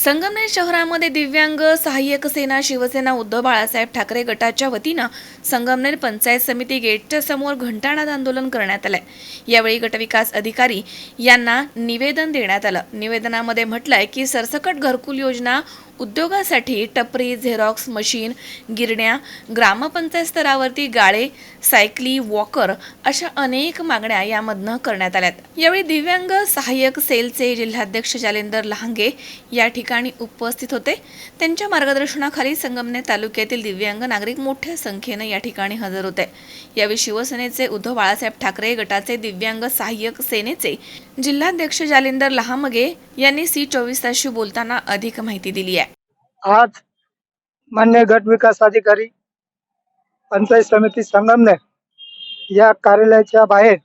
संगमनेर शहरामध्ये दिव्यांग सहाय्यक सेना शिवसेना उद्धव बाळासाहेब ठाकरे गटाच्या वतीनं संगमनेर पंचायत समिती गेटच्या समोर घंटानाद आंदोलन करण्यात आलंय. यावेळी गटविकास अधिकारी यांना निवेदन देण्यात आलं. निवेदनामध्ये म्हटलंय की सरसकट घरकुल योजना उद्योगासाठी टपरी झेरॉक्स मशीन गिरण्या ग्रामपंचायत स्तरावरती गाळे सायकली वॉकर अशा अनेक मागण्या यामधनं करण्यात आल्यात. यावेळी दिव्यांग सहाय्यक सेलचे जिल्हाध्यक्ष जालेंदर लहांगे या ठिकाणी उपस्थित होते. त्यांच्या मार्गदर्शनाखाली संगमनेर तालुक्यातील दिव्यांग नागरिक मोठ्या संख्येनं या ठिकाणी हजर होते. यावेळी शिवसेनेचे उद्धव बाळासाहेब ठाकरे गटाचे दिव्यांग सहाय्यक सेनेचे जिल्हाध्यक्ष जालिंदर लहामगे यांनी सी चोवीस तासशी बोलताना अधिक माहिती दिली आहे. आज मान्य गट विकास अधिकारी पंचायत समिती संगमनेर या कार्यालयाच्या बाहेर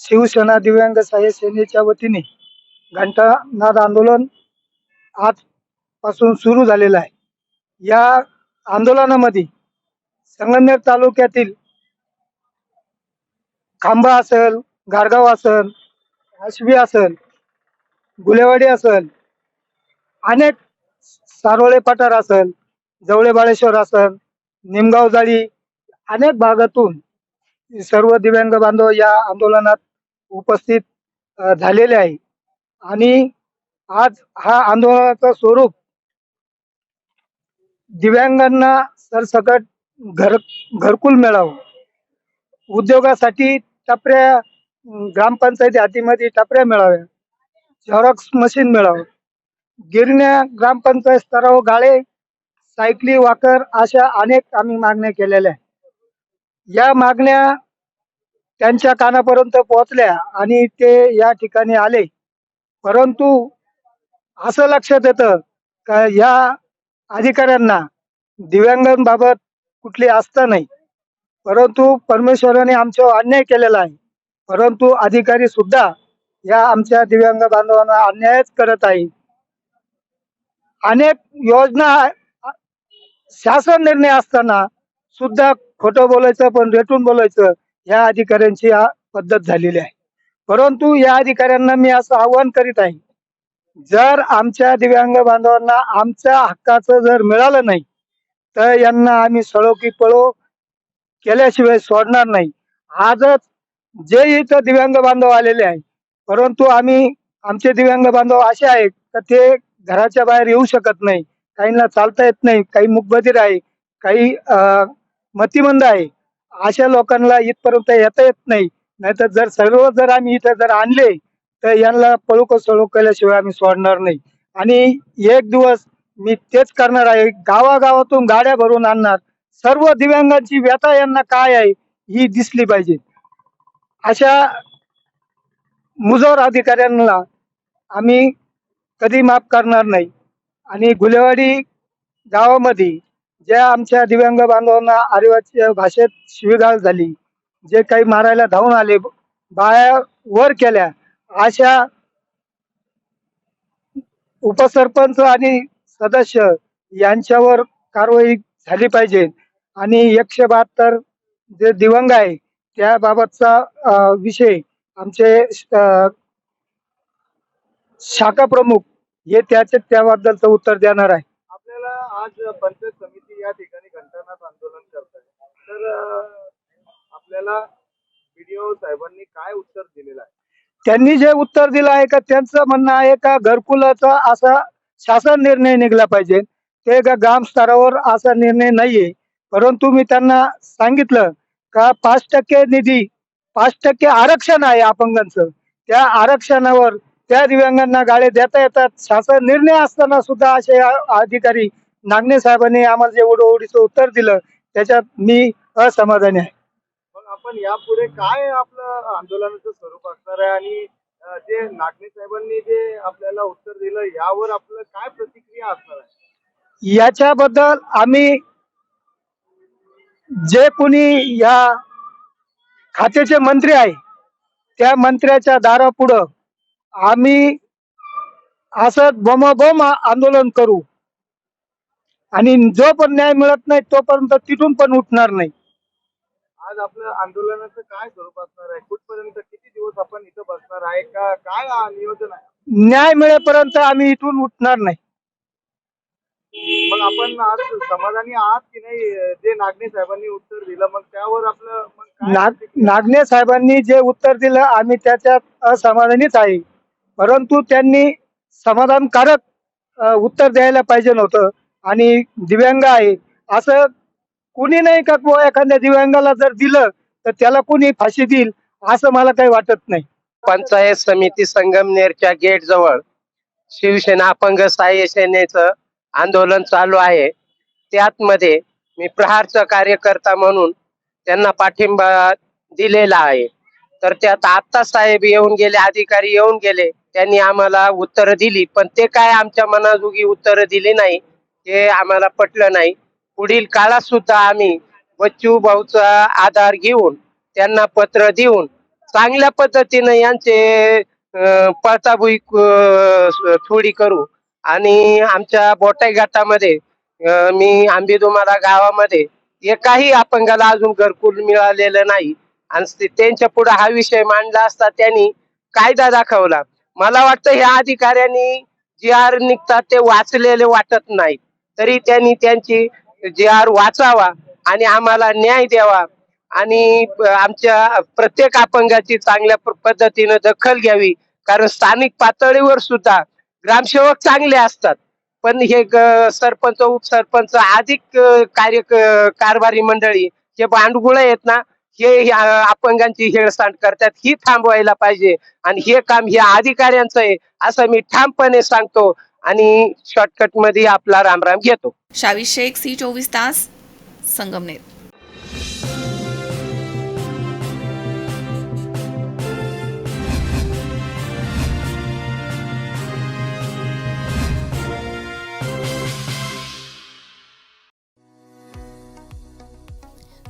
शिवसेना दिव्यांग सहाय्य सेनेच्या वतीने घंटानाद आंदोलन आज पासून सुरू झालेलं आहे. या आंदोलनामध्ये संगमनेर तालुक्यातील खांबा असेल गारगाव असेल आशवी असेल गुलेवाडी असेल अनेक सारोळे पठार असेल जवळे बाळेश्वर असेल निमगाव जाळी अनेक भागातून सर्व दिव्यांग बांधव या आंदोलनात उपस्थित झालेले आहे. आणि आज हा आंदोलनाचं स्वरूप दिव्यांगांना सरसकट घर घरकुल मिळावं. उद्योगासाठी टपऱ्या ग्रामपंचायती हातीमध्ये टपऱ्या मिळाव्या. झेरॉक्स मशीन मिळावं. गिरण्या ग्रामपंचायत स्तरावर गाळे सायकली वाकर अशा अनेक आम्ही मागण्या केलेल्या आहेत. या मागण्या त्यांच्या कानापर्यंत पोहोचल्या आणि ते या ठिकाणी आले. परंतु असं लक्षात येतं का या अधिकाऱ्यांना दिव्यांगांबाबत कुठली आस्था नाही. परंतु परमेश्वराने आमच्यावर अन्याय केलेला आहे. परंतु अधिकारी सुद्धा या आमच्या दिव्यांग बांधवांना अन्यायच करत आहे अनेक योजना शासन निर्णय असताना सुद्धा खोटं बोलायचं पण रेटून बोलायचं या अधिकाऱ्यांची या पद्धत झालेली आहे. परंतु या अधिकाऱ्यांना मी असं आवाहन करीत आहे जर आमच्या दिव्यांग बांधवांना आमच्या हक्काचं जर मिळालं नाही तर यांना आम्ही सळो की पळो केल्याशिवाय सोडणार नाही. आजच जे इथं दिव्यांग बांधव आलेले आहे परंतु आम्ही आमचे दिव्यांग बांधव असे आहेत तर ते घराच्या बाहेर येऊ शकत नाही. काहींना चालता येत नाही. काही मुकबधीर आहे. काही मतिमंद आहे. अशा लोकांना इथपर्यंत येता येत नाही. नाहीतर जर सर्व जर आम्ही इथं जर आणले तर यांना पळूक सळू केल्याशिवाय आम्ही सोडणार नाही. आणि एक दिवस मी तेच करणार आहे. गावागावातून गाड्या भरून आणणार. सर्व दिव्यांगांची व्यथा यांना काय आहे ही दिसली पाहिजे. अशा मुजोर अधिकाऱ्यांना आम्ही कधी माफ करणार नाही. आणि गुलेवाडी गावामध्ये ज्या आमच्या दिव्यांग बांधवांना आदिवासी भाषेत शिवीगाळ झाली जे काही मारायला धावून आले बाया वर केल्या अशा उपसरपंच आणि सदस्य यांच्यावर कारवाई झाली पाहिजे. आणि एकशे बहात्तर जे दिवंग आहे त्याबाबतचा विषय आमचे शाखा प्रमुख हे त्याचे त्याबद्दलचं उत्तर देणार आहे. आपल्याला आज पंचायत समिती या ठिकाणी घंटानाथ आंदोलन करत आहे तर आपल्याला व्हिडिओ साहेबांनी काय उत्तर दिलेलं आहे? त्यांनी जे उत्तर दिलं आहे का त्यांचं म्हणणं आहे का घरकुलाचा असा शासन निर्णय निघला पाहिजे. ते का ग्राम स्तरावर असा निर्णय नाहीये. परंतु मी त्यांना सांगितलं का पाच टक्के निधी पाच टक्के आरक्षण आहे अपंगांचं. त्या आरक्षणावर त्या दिव्यांगांना गाळे देता येतात. शासन निर्णय असताना सुद्धा असे अधिकारी नागणे साहेबांनी आम्हाला जे ओढीचं उत्तर दिलं त्याच्यात मी असमाधानी आहे. मग आपण यापुढे काय आपलं आंदोलनाचं स्वरूप असणार आहे? आणि जे नागणे साहेबांनी जे आपल्याला उत्तर दिलं यावर आपलं काय प्रतिक्रिया असणार आहे? याच्याबद्दल आम्ही जे कुणी या खात्याचे मंत्री आहे त्या मंत्र्याच्या दारापुढं आम्ही असं बोमाबोम आंदोलन करू. आणि जो पण न्याय मिळत नाही तोपर्यंत तिथून पण उठणार नाही. आज आपलं आंदोलनाचं काय स्वरूप असणार आहे? कुठपर्यंत किती दिवस आपण इथं बसणार आहे? का काय नियोजन आहे? न्याय मिळेपर्यंत आम्ही इथून उठणार नाही. मग आपण आज समाधानी आहात की नाही? जे नागणे साहेबांनी उत्तर दिलं मग त्यावर आपलं नाग? नागणे साहेबांनी जे उत्तर दिलं आम्ही त्याच्यात असमाधानीच आहे. परंतु त्यांनी समाधानकारक उत्तर द्यायला पाहिजे नव्हतं. आणि दिव्यांग आहे. असं कुणी नाही का किंवा एखाद्या दिव्यांगाला जर दिलं तर त्याला कुणी फाशी देईल असं मला काही वाटत नाही. पंचायत समिती संगमनेरच्या गेट जवळ शिवसेना अपंग साह्य सेनेचं आंदोलन चालू आहे. त्यातमध्ये मी प्रहारचा कार्यकर्ता म्हणून त्यांना पाठिंबा दिलेला आहे. तर त्यात आत्ता साहेब येऊन गेले अधिकारी येऊन गेले. त्यांनी आम्हाला उत्तरं दिली पण ते काय आमच्या मनाजोगी उत्तरं दिली नाही ते आम्हाला पटलं नाही. पुढील काळात सुद्धा आम्ही बच्चू भाऊचा आधार घेऊन त्यांना पत्र देऊन चांगल्या पद्धतीने यांचे पळताबुई थोडी करू. आणि आमच्या बोटाई घाटामध्ये मी आंबेदुमाला गावामध्ये एकाही अपंगाला अजून घरकुल मिळालेलं नाही. आणि त्यांच्या पुढे हा विषय मांडला असता त्यांनी कायदा दाखवला. मला वाटतं ह्या अधिकाऱ्यांनी जी आर निघतात ते वाचलेले वाटत नाहीत. तरी त्यांनी त्यांची जी आर वाचावा आणि आम्हाला न्याय द्यावा आणि आमच्या प्रत्येक अपंगाची चांगल्या प- पद्धतीनं दखल घ्यावी. कारण स्थानिक पातळीवर सुद्धा ग्रामसेवक चांगले असतात. पण हे ग- सरपंच उपसरपंच अधिक कार्य क- कारभारी मंडळी जे भांडगुळ आहेत ना हे ह्या अपंगांची हेळसांड करतात ही थांबवायला पाहिजे. आणि हे काम ह्या अधिकाऱ्यांचं आहे असं मी ठामपणे सांगतो. आणि शॉर्टकटमध्ये आपला रामराम घेतो. शावी शेख सी चोवीस तास Sangamner.